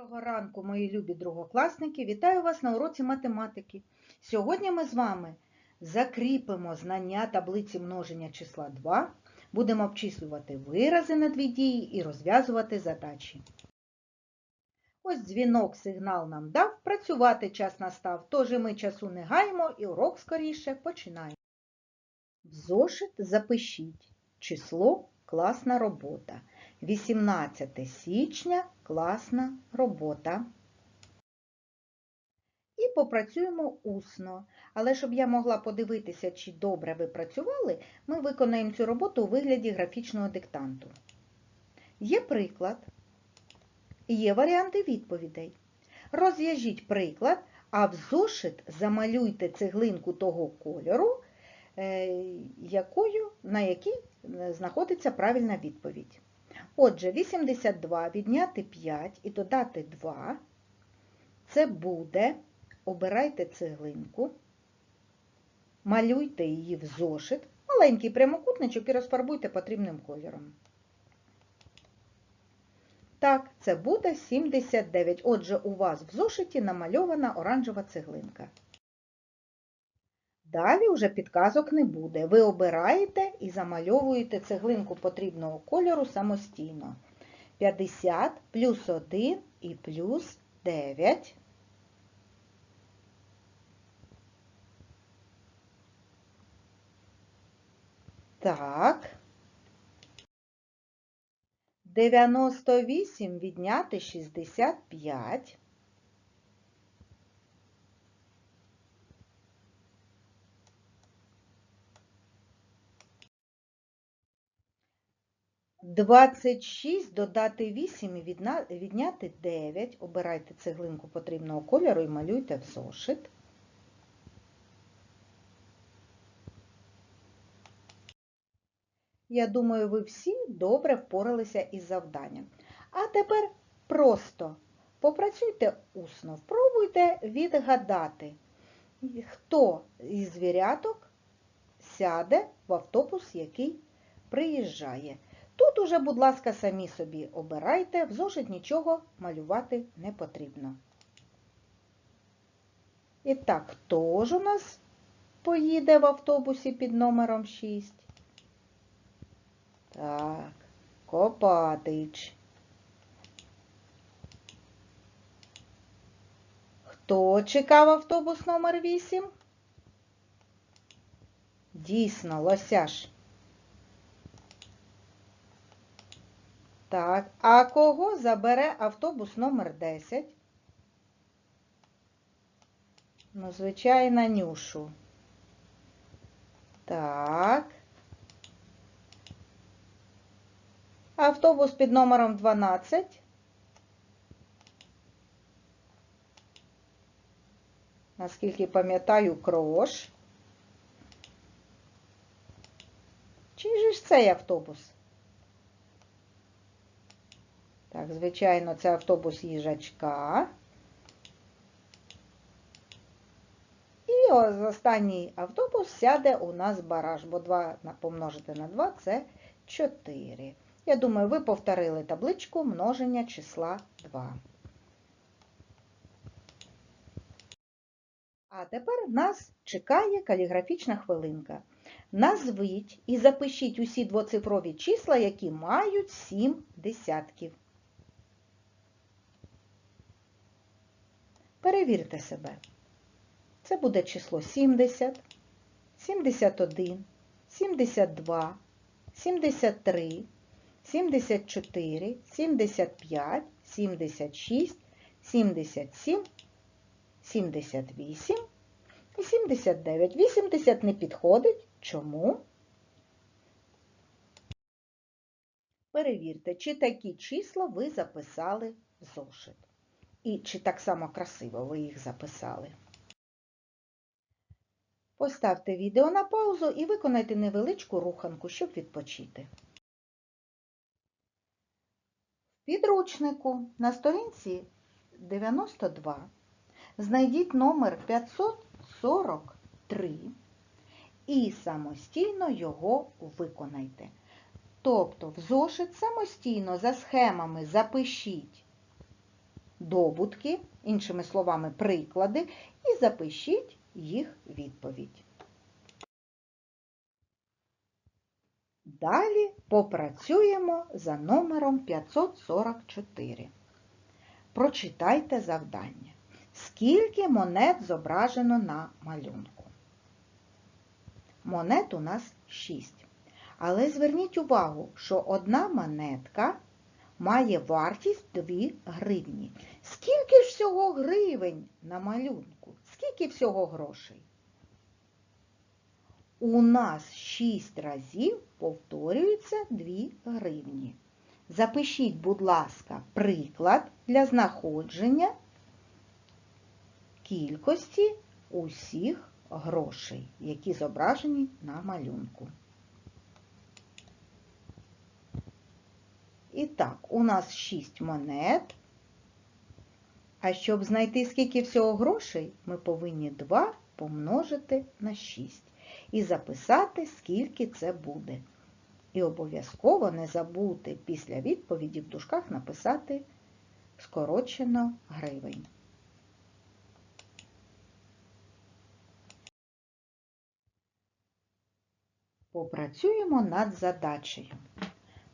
Доброго ранку, мої любі другокласники! Вітаю вас на уроці математики. Сьогодні ми з вами закріпимо знання таблиці множення числа 2, будемо обчислювати вирази на дві дії і розв'язувати задачі. Ось дзвінок, сигнал нам дав, працювати час настав, тож і ми часу не гаємо і урок скоріше починаємо. В зошит запишіть число класна робота. 18 січня класна робота. І попрацюємо усно. Але щоб я могла подивитися, чи добре ви працювали, ми виконаємо цю роботу у вигляді графічного диктанту. Є приклад, є варіанти відповідей. Розв'яжіть приклад, а в зошит замалюйте цеглинку того кольору, е, якою, на якій е, знаходиться правильна відповідь. Отже, 82 відняти 5 і додати 2. Це буде, обирайте цеглинку, малюйте її в зошит, маленький прямокутничок і розфарбуйте потрібним кольором. Так, це буде 79. Отже, у вас в зошиті намальована оранжева цеглинка. Далі вже підказок не буде. Ви обираєте і замальовуєте цеглинку потрібного кольору самостійно. 50 плюс 1 і плюс 9. Так. 98 відняти 65. Двадцять шість додати 8 і відняти 9. Обирайте цеглинку потрібного кольору і малюйте в зошит. Я думаю, ви всі добре впоралися із завданням. А тепер просто попрацюйте усно, спробуйте відгадати, хто із звіряток сяде в автобус, який приїжджає. Тут уже, будь ласка, самі собі обирайте, в зошит нічого малювати не потрібно. І так, хто ж у нас поїде в автобусі під номером 6? Так, Копатич. Хто чекав автобус номер 8? Дійсно, лосяш. Так, а кого забере автобус номер 10? Ну, звичайно, Нюшу. Так. Автобус під номером 12. Наскільки пам'ятаю, крош. Чий же ж цей автобус? Так, звичайно, це автобус їжачка. І останній автобус сяде у нас бараж, бо 2 помножити на 2 це 4. Я думаю, ви повторили табличку множення числа 2. А тепер нас чекає каліграфічна хвилинка. Назвіть і запишіть усі двоцифрові числа, які мають 7 десятків. Перевірте себе. Це буде число 70, 71, 72, 73, 74, 75, 76, 77, 78 і 79. 80 не підходить. Чому? Перевірте, чи такі числа ви записали в зошит. І чи так само красиво ви їх записали. Поставте відео на паузу і виконайте невеличку руханку, щоб відпочити. В підручнику на сторінці 92 знайдіть номер 543 і самостійно його виконайте. Тобто в зошит самостійно за схемами запишіть добутки, іншими словами, приклади, і запишіть їх відповідь. Далі попрацюємо за номером 544. Прочитайте завдання. Скільки монет зображено на малюнку? Монет у нас 6. Але зверніть увагу, що одна монетка має вартість 2 гривні. Скільки ж всього гривень на малюнку? Скільки всього грошей? У нас 6 разів повторюється 2 гривні. Запишіть, будь ласка, приклад для знаходження кількості усіх грошей, які зображені на малюнку. І так, у нас 6 монет. А щоб знайти, скільки всього грошей, ми повинні 2 помножити на 6 і записати, скільки це буде. І обов'язково не забути після відповіді в дужках написати скорочено гривень. Попрацюємо над задачею.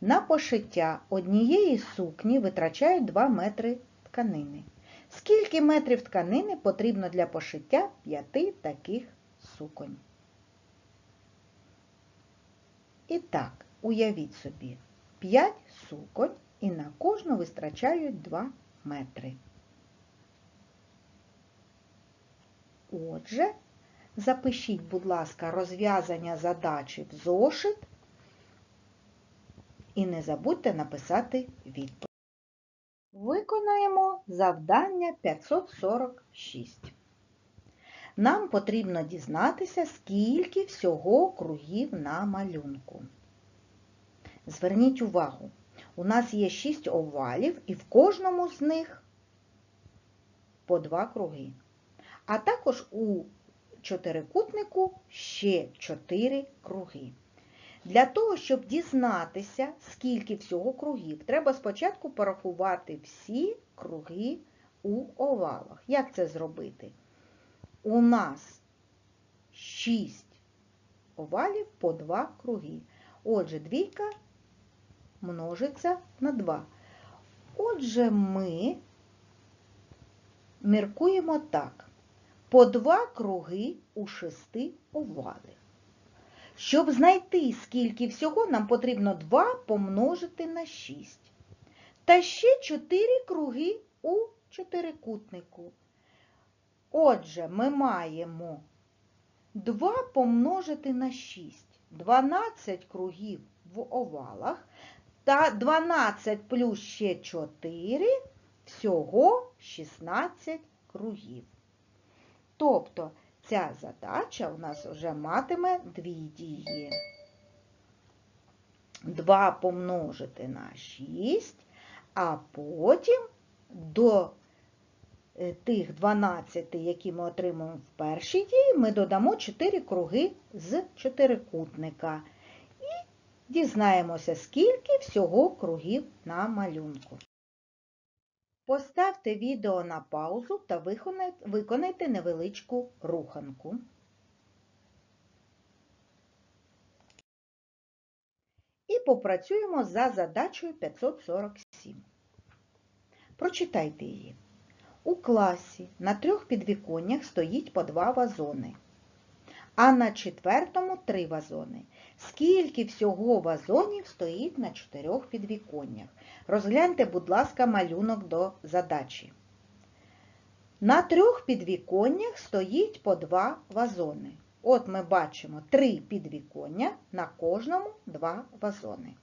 На пошиття однієї сукні витрачають 2 метри тканини. Скільки метрів тканини потрібно для пошиття 5 таких суконь? І так, уявіть собі, 5 суконь і на кожну витрачають 2 метри. Отже, запишіть, будь ласка, розв'язання задачі в зошит і не забудьте написати відповідь. Виконаємо завдання 546. Нам потрібно дізнатися, скільки всього кругів на малюнку. Зверніть увагу, у нас є 6 овалів і в кожному з них по 2 круги. А також у чотирикутнику ще 4 круги. Для того, щоб дізнатися, скільки всього кругів, треба спочатку порахувати всі круги у овалах. Як це зробити? У нас 6 овалів по 2 круги. Отже, двійка множиться на 2. Отже, ми міркуємо так. По 2 круги у 6 овалів. Щоб знайти, скільки всього, нам потрібно 2 помножити на 6. Та ще 4 круги у чотирикутнику. Отже, ми маємо 2 помножити на 6. 12 кругів в овалах. Та 12 плюс ще 4, всього 16 кругів. Тобто, ця задача у нас вже матиме дві дії. 2 помножити на 6, а потім до е, тих 12, які ми отримуємо в першій дії, ми додамо 4 круги з чотирикутника. І дізнаємося, скільки всього кругів на малюнку. Поставте відео на паузу та виконайте невеличку руханку. І попрацюємо за задачею 547. Прочитайте її. У класі на трьох підвіконнях стоїть по два вазони, а на четвертому три вазони. Скільки всього вазонів стоїть на чотирьох підвіконнях? Розгляньте, будь ласка, малюнок до задачі. На трьох підвіконнях стоїть по два вазони. От ми бачимо три підвіконня, на кожному два вазони.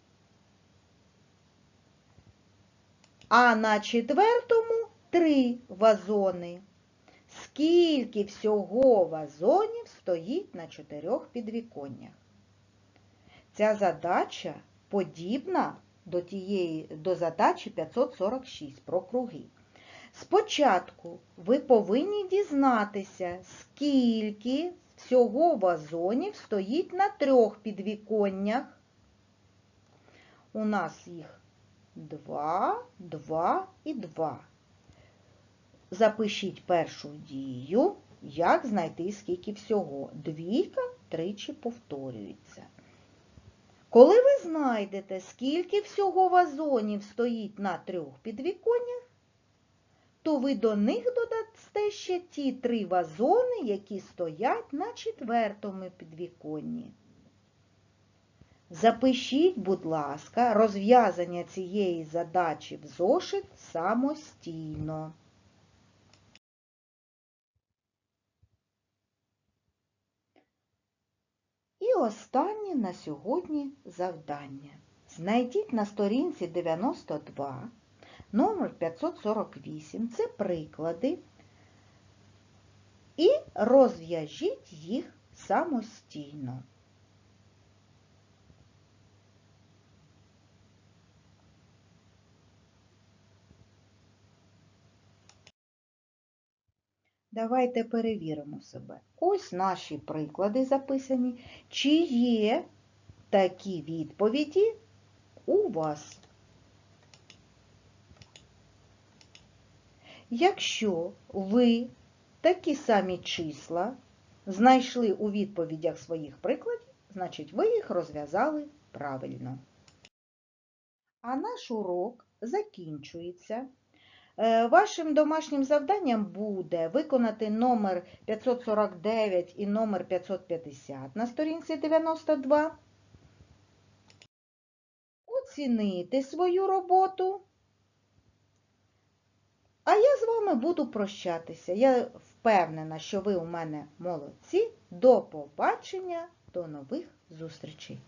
А на четвертому три вазони. Скільки всього вазонів стоїть на чотирьох підвіконнях? Ця задача подібна до тієї, до задачі 546 про круги. Спочатку ви повинні дізнатися, скільки всього вазонів стоїть на трьох підвіконнях. У нас їх два, два і два. запишіть першу дію, як знайти скільки всього. Двійка тричі повторюється. Коли ви знайдете, скільки всього вазонів стоїть на трьох підвіконнях, то ви до них додасте ще ті три вазони, які стоять на четвертому підвіконні. Запишіть, будь ласка, розв'язання цієї задачі в зошит самостійно. І останнє на сьогодні завдання. Знайдіть на сторінці 92 номер 548, це приклади, і розв'яжіть їх самостійно. Давайте перевіримо себе. Ось наші приклади записані. Чи є такі відповіді у вас? Якщо ви такі самі числа знайшли у відповідях своїх прикладів, значить ви їх розв'язали правильно. А наш урок закінчується. Е, Вашим домашнім завданням буде виконати номер 549 і номер 550 на сторінці 92, оцінити свою роботу. А я з вами буду прощатися. Я впевнена, що ви у мене молодці. До побачення, до нових зустрічей!